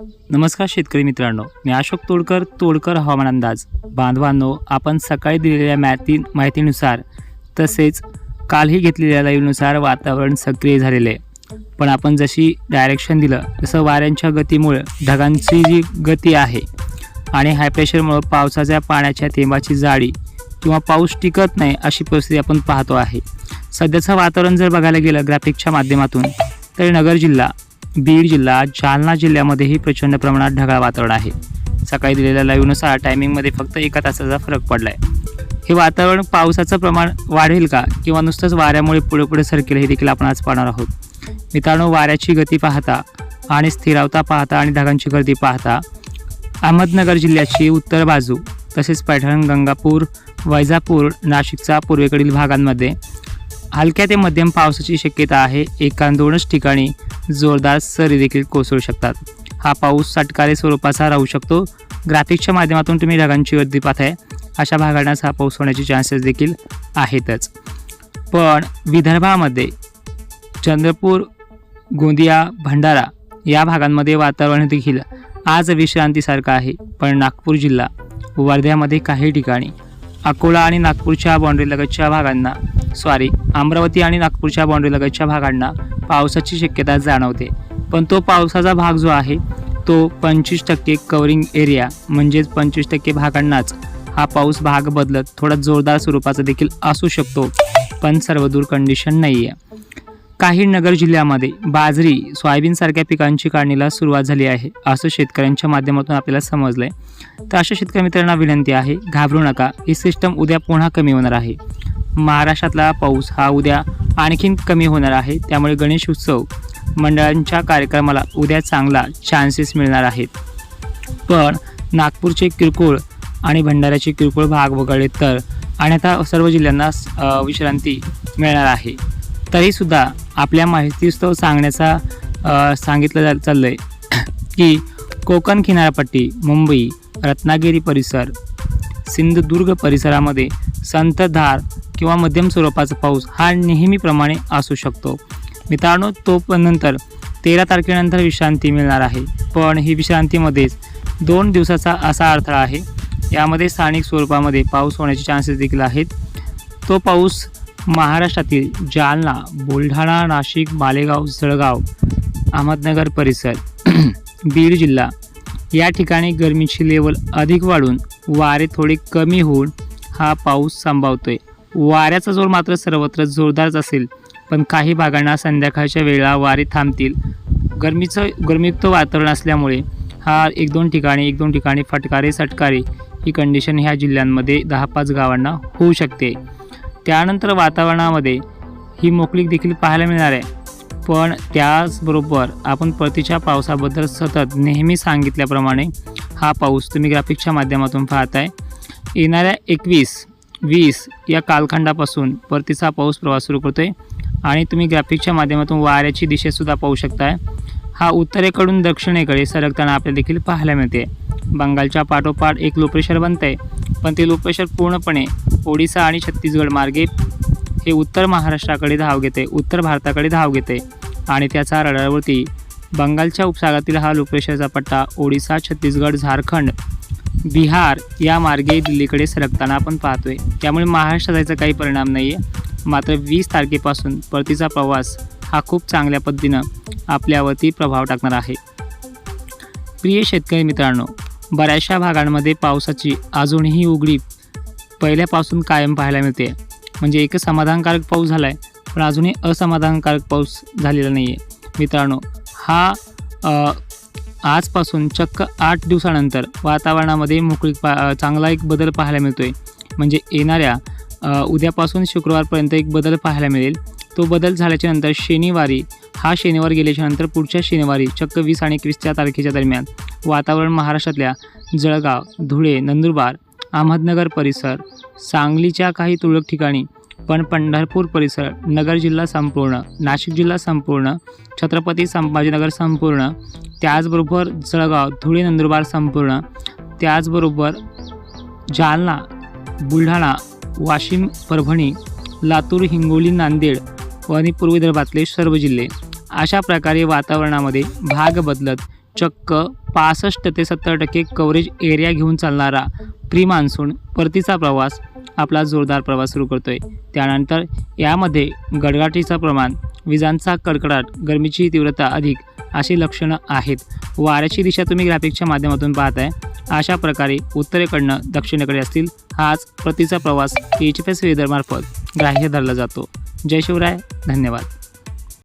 नमस्कार शेतकरी मित्रांनो मी अशोक तोडकर तोडकर हवामान अंदाज. बांधवांनो आपण सकाळी दिलेल्या माहिती माहितीनुसार तसेच कालही घेतलेल्या लाईव्हनुसार वातावरण सक्रिय झालेले. आहे पण आपण जशी डायरेक्शन दिलं तसं वाऱ्यांच्या गतीमुळे ढगांची जी गती आहे आणि हाय प्रेशरमुळं पावसाच्या पाण्याच्या थेंबाची जाडी किंवा पाऊस टिकत नाही अशी परिस्थिती आपण पाहतो आहे. सध्याचं वातावरण जर बघायला गेलं ग्राफिकच्या माध्यमातून तर नगर जिल्हा बीड जिल्हा जालना जिल्ह्यामध्येही प्रचंड प्रमाणात ढगाळ वातावरण आहे. सकाळी दिलेल्या लाईव्हनुसार टायमिंगमध्ये फक्त एका तासाचा फरक पडला आहे हे वातावरण पावसाचं प्रमाण वाढेल का? किंवा नुसतंच वाऱ्यामुळे पुढे पुढे सरकेल हे देखील आपण आज पाहणार आहोत. मित्रांनो वाऱ्याची गती पाहता आणि स्थिरावता पाहता आणि ढगांची गर्दी पाहता अहमदनगर जिल्ह्याची उत्तर बाजू तसेच पैठण गंगापूर वैजापूर नाशिकचा पूर्वेकडील भागांमध्ये हलक्या ते मध्यम पावसाची शक्यता आहे. एका दोनच ठिकाणी जोरदार सरी देखील कोसळू शकतात. हा पाऊस सटकारे स्वरूपाचा राहू शकतो. ग्राफिक्सच्या माध्यमातून तुम्ही ढगांची गर्दी पाहताय. अशा भागांनाच हा पाऊस होण्याचे चान्सेस देखील आहेतच. पण विदर्भामध्ये चंद्रपूर गोंदिया भंडारा या भागांमध्ये वातावरण देखील आज विश्रांतीसारखं आहे. पण नागपूर जिल्हा वर्ध्यामध्ये काही ठिकाणी अकोला आणि नागपूरच्या बाँड्रीलगतच्या भागांना सॉरी अमरावती आणि नागपूरच्या बाँड्रीलगतच्या भागांना पावसाची शक्यता जाणवते. पण तो पावसाचा भाग जो आहे तो पंचवीस टक्के कवरिंग एरिया म्हणजेच पंचवीस टक्के भागांनाच हा पाऊस भाग बदलत थोडा जोरदार स्वरूपाचा देखील असू शकतो पण सर्वदूर कंडिशन नाही आहे काही नगर जिल्ह्यामध्ये बाजरी सोयाबीनसारख्या पिकांची काढणीला सुरुवात झाली आहे असं शेतकऱ्यांच्या माध्यमातून आपल्याला समजलं आहे तर अशा शेतकरी मित्रांना विनंती आहे घाबरू नका ही सिस्टम उद्या पुन्हा कमी होणार आहे. महाराष्ट्रातला पाऊस हा उद्या आणखीन कमी होणार आहे. त्यामुळे गणेश उत्सव मंडळांच्या कार्यक्रमाला उद्या चांगला चान्सेस मिळणार आहेत. पण नागपूरचे किरकोळ आणि भंडाऱ्याचे किरकोळ भाग वगळले तर आणि आता सर्व जिल्ह्यांना विश्रांती मिळणार आहे. तरीसुद्धा आपल्या माहितीस्तव सांगण्याचा सांगितलं जा चाललं आहे की कोकण किनारपट्टी मुंबई रत्नागिरी परिसर सिंधुदुर्ग परिसरामध्ये संततधार किंवा मध्यम स्वरूपाचा पाऊस हा नेहमीप्रमाणे असू शकतो. मित्रांनो तो पण नंतर तेरा तारखेनंतर विश्रांती मिळणार आहे. पण ही विश्रांतीमध्येच दोन दिवसाचा असा अडथळा आहे. यामध्ये स्थानिक स्वरूपामध्ये पाऊस होण्याचे चान्सेस देखील आहेत. तो पाऊस महाराष्ट्रातील जालना बुलढाणा नाशिक मालेगाव जळगाव अहमदनगर परिसर बीड जिल्हा या ठिकाणी गरमीची लेवल अधिक वाढून वारे थोडे कमी होऊन हा पाऊस संभावतोय. वाऱ्याचा जोर मात्र सर्वत्र जोरदारच असेल. पण काही भागांना संध्याकाळच्या वेळा वारे थांबतील. गरमीचं गरमीयुक्त वातावरण असल्यामुळे हा एक दोन ठिकाणी एक दोन ठिकाणी फटकारे सटकारे ही कंडिशन ह्या जिल्ह्यांमध्ये दहा पाच गावांना होऊ शकते. त्यानंतर वातावरणामध्ये ही मोकळीक देखील पाहायला मिळणार आहे. पण त्याचबरोबर आपण परतीच्या पावसाबद्दल सतत नेहमी सांगितल्याप्रमाणे हा पाऊस तुम्ही ग्राफिकच्या माध्यमातून पाहताय. येणाऱ्या एकवीस वीस या कालखंडापासून परतीचा पाऊस प्रवास सुरू करतो आहे आणि तुम्ही ग्राफिकच्या माध्यमातून वाऱ्याची दिशेसुद्धा पाहू शकताय. हा उत्तरेकडून दक्षिणेकडे सरकताना आपल्याला देखील पाहायला मिळते. बंगालच्या पाठोपाठ एक लोप्रेशर बनत आहे पण ते लोप्रेशर पूर्णपणे ओडिसा आणि छत्तीसगड मार्गे हे उत्तर महाराष्ट्राकडे धाव घेते. उत्तर भारताकडे धाव घेते. आणि त्याचा रडारवरती बंगालच्या उपसागरातील हा लोप्रेशरचा पट्टा ओडिसा छत्तीसगड झारखंड बिहार या मार्गे दिल्लीकडे सरकताना आपण पाहतोय. त्यामुळे महाराष्ट्रात जायचा काही परिणाम नाही आहे मात्र वीस तारखेपासून परतीचा प्रवास हा खूप चांगल्या पद्धतीनं आपल्यावरती प्रभाव टाकणार आहे. प्रिय शेतकरी मित्रांनो बऱ्याचशा भागांमध्ये पावसाची अजूनही उघडी पहिल्यापासून कायम पाहायला मिळते. म्हणजे एक समाधानकारक पाऊस झाला आहे पण अजूनही असमाधानकारक पाऊस झालेला नाही आहे मित्रांनो हा आजपासून चक्क आठ दिवसानंतर वातावरणामध्ये मोकळीक पा चांगला एक बदल पाहायला मिळतो आहे म्हणजे येणाऱ्या उद्यापासून शुक्रवारपर्यंत एक बदल पाहायला मिळेल. तो बदल झाल्याच्यानंतर शनिवारी हा शनिवार गेल्याच्यानंतर पुढच्या शनिवारी चक्क वीस आणि एकवीसच्या तारखेच्या दरम्यान वातावरण महाराष्ट्रातल्या जळगाव धुळे नंदुरबार अहमदनगर परिसर सांगलीच्या काही तुरळक ठिकाणी पण पंढरपूर परिसर नगर जिल्हा संपूर्ण नाशिक जिल्हा संपूर्ण छत्रपती संभाजीनगर संपूर्ण त्याचबरोबर जळगाव धुळे नंदुरबार संपूर्ण. त्याचबरोबर जालना बुलढाणा वाशिम परभणी लातूर हिंगोली नांदेड आणि पूर्व विदर्भातले सर्व जिल्हे. अशा प्रकारे वातावरणामध्ये भाग बदलत चक्क पासष्ट ते सत्तर टक्के कव्हरेज एरिया घेऊन चालणारा प्री मान्सून परतीचा प्रवास आपला जोरदार प्रवास सुरू करतोय. त्यानंतर यामध्ये गडगाटीचं प्रमाण विजांचा कडकडाट गरमीची तीव्रता अधिक अशी लक्षणं आहेत. वाऱ्याची दिशा तुम्ही ग्राफिकच्या माध्यमातून पाहताय. अशा प्रकारे उत्तरेकडनं दक्षिणेकडे असतील हाच प्रतीचा प्रवास एच एफ एस वेदरमार्फत ग्राह्य धरला जातो. जय शिवराय धन्यवाद.